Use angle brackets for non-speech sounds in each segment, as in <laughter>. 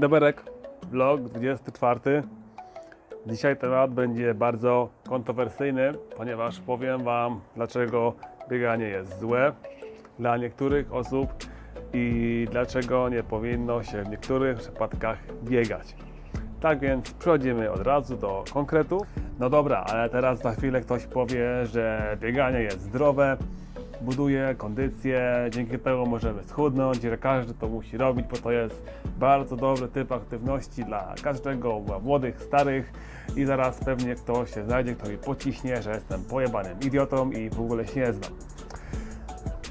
Dobry, vlog 24. Dzisiaj temat będzie bardzo kontrowersyjny, ponieważ powiem Wam, dlaczego bieganie jest złe dla niektórych osób i dlaczego nie powinno się w niektórych przypadkach biegać. Tak więc przechodzimy od razu do konkretów. No dobra, ale teraz za chwilę ktoś powie, że bieganie jest zdrowe, buduje kondycję, dzięki temu możemy schudnąć, że każdy to musi robić, bo to jest bardzo dobry typ aktywności dla każdego, dla młodych, starych i zaraz pewnie ktoś się znajdzie, kto mi pociśnie, że jestem pojebanym idiotą i w ogóle się nie znam.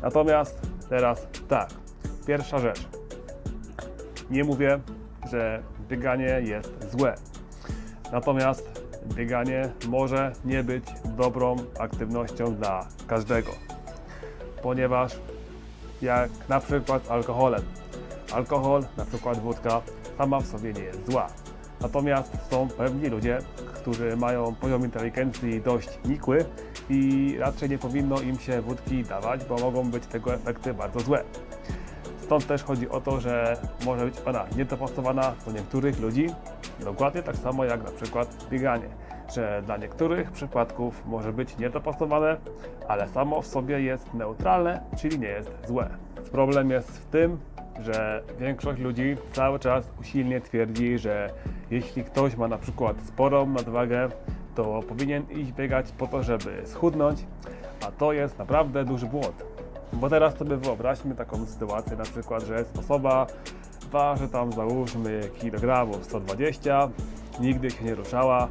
Natomiast teraz tak, pierwsza rzecz. Nie mówię, że bieganie jest złe. Natomiast bieganie może nie być dobrą aktywnością dla każdego. Ponieważ jak na przykład z alkoholem. Alkohol, na przykład wódka, sama w sobie nie jest zła. Natomiast są pewni ludzie, którzy mają poziom inteligencji dość nikły i raczej nie powinno im się wódki dawać, bo mogą być tego efekty bardzo złe. Stąd też chodzi o to, że może być ona niedopasowana do niektórych ludzi, dokładnie tak samo jak na przykład bieganie, że dla niektórych przypadków może być niedopasowane, ale samo w sobie jest neutralne, czyli nie jest złe. Problem jest w tym, że większość ludzi cały czas usilnie twierdzi, że jeśli ktoś ma na przykład sporą nadwagę, to powinien iść biegać po to, żeby schudnąć, a to jest naprawdę duży błąd. Bo teraz sobie wyobraźmy taką sytuację, na przykład, że jest osoba, waży tam załóżmy kilogramów 120, nigdy się nie ruszała,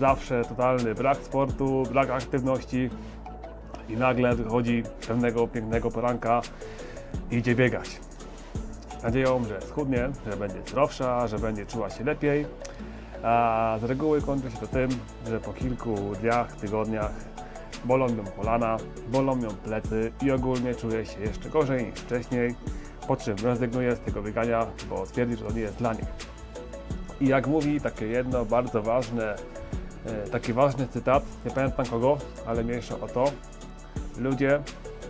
zawsze totalny brak sportu, brak aktywności i nagle wychodzi pewnego pięknego poranka i idzie biegać. Nadzieją, że schudnie, że będzie zdrowsza, że będzie czuła się lepiej, a z reguły kończy się to tym, że po kilku dniach, tygodniach bolą ją kolana, bolą ją plecy i ogólnie czuje się jeszcze gorzej niż wcześniej, po czym rezygnuje z tego biegania, bo stwierdzi, że to nie jest dla niej. I jak mówi takie jedno bardzo ważne, e, taki ważny cytat, nie pamiętam kogo, ale mniejsza o to, ludzie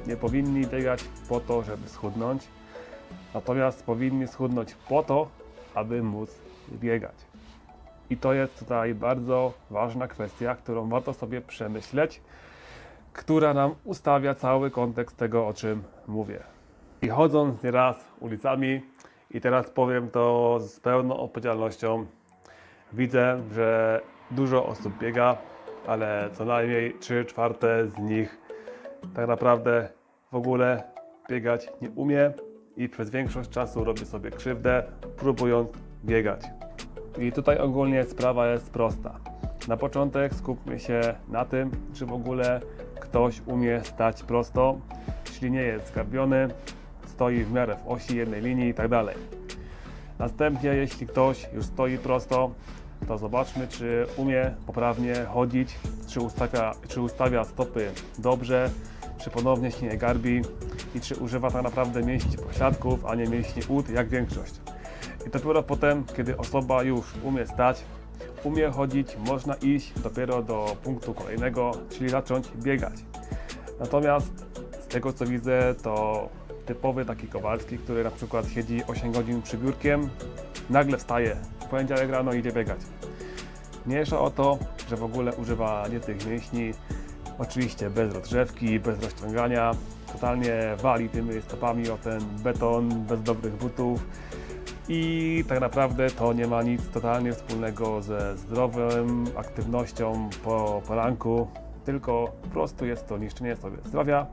nie powinni biegać po to, żeby schudnąć, natomiast powinni schudnąć po to, aby móc biegać. I to jest tutaj bardzo ważna kwestia, którą warto sobie przemyśleć, która nam ustawia cały kontekst tego, o czym mówię. I chodząc nieraz ulicami, i teraz powiem to z pełną odpowiedzialnością, widzę, że dużo osób biega, ale co najmniej 3 czwarte z nich tak naprawdę w ogóle biegać nie umie i przez większość czasu robi sobie krzywdę, próbując biegać. I tutaj ogólnie sprawa jest prosta. Na początek skupmy się na tym, czy w ogóle ktoś umie stać prosto, czyli nie jest zgarbiony, stoi w miarę w osi jednej linii i tak. Następnie, jeśli ktoś już stoi prosto, to zobaczmy, czy umie poprawnie chodzić, czy ustawia, czy ustawia stopy dobrze, czy ponownie się nie garbi i czy używa tak naprawdę mięśni pośladków, a nie mięśni ud, jak większość. I dopiero potem, kiedy osoba już umie stać, umie chodzić, można iść dopiero do punktu kolejnego, czyli zacząć biegać. Natomiast z tego co widzę, to typowy taki Kowalski, który na przykład siedzi 8 godzin przy biurkiem, nagle wstaje, w poniedziałek rano idzie biegać. Mniejsza o to, że w ogóle używa nie tych mięśni, oczywiście bez rozgrzewki, bez rozciągania, totalnie wali tymi stopami o ten beton, bez dobrych butów. I tak naprawdę to nie ma nic totalnie wspólnego ze zdrową aktywnością po poranku, tylko po prostu jest to niszczenie sobie zdrowia,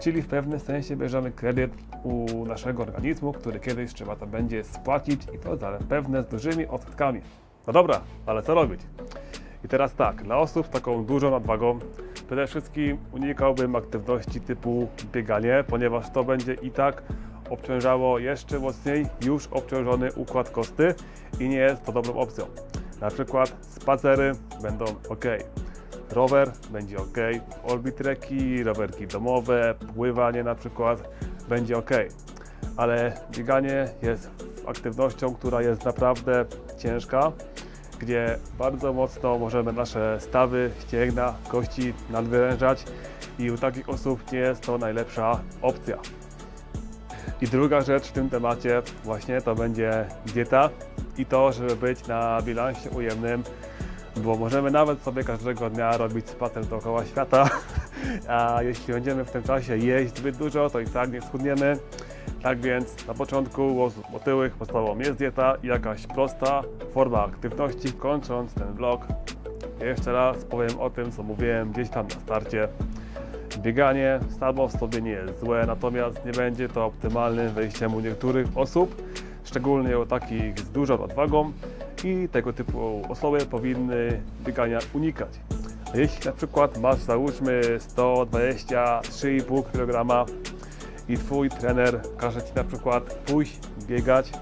czyli w pewnym sensie bierzemy kredyt u naszego organizmu, który kiedyś trzeba to będzie spłacić i to zapewne z dużymi odsetkami. No dobra, ale co robić? I teraz tak, dla osób z taką dużą nadwagą przede wszystkim unikałbym aktywności typu bieganie, ponieważ to będzie i tak obciążało jeszcze mocniej już obciążony układ kosty i nie jest to dobrą opcją. Na przykład spacery będą ok, rower będzie ok, orbitreki, rowerki domowe, pływanie na przykład będzie ok, ale bieganie jest aktywnością, która jest naprawdę ciężka, gdzie bardzo mocno możemy nasze stawy, ścięgna, kości nadwyrężać i u takich osób nie jest to najlepsza opcja. I druga rzecz w tym temacie właśnie to będzie dieta i to, żeby być na bilansie ujemnym, bo możemy nawet sobie każdego dnia robić spacer dookoła świata, <laughs> a jeśli będziemy w tym czasie jeść zbyt dużo, to i tak nie schudniemy. Tak więc na początku u osób otyłych podstawową jest dieta i jakaś prosta forma aktywności. Kończąc ten vlog, jeszcze raz powiem o tym, co mówiłem gdzieś tam na starcie. Bieganie samo w sobie nie jest złe, natomiast nie będzie to optymalnym wejściem u niektórych osób, szczególnie u takich z dużą odwagą i tego typu osoby powinny biegania unikać. Jeśli na przykład masz załóżmy 123,5 kg i twój trener każe ci na przykład pójść biegać,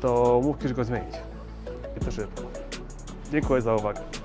to musisz go zmienić. I to szybko. Dziękuję za uwagę.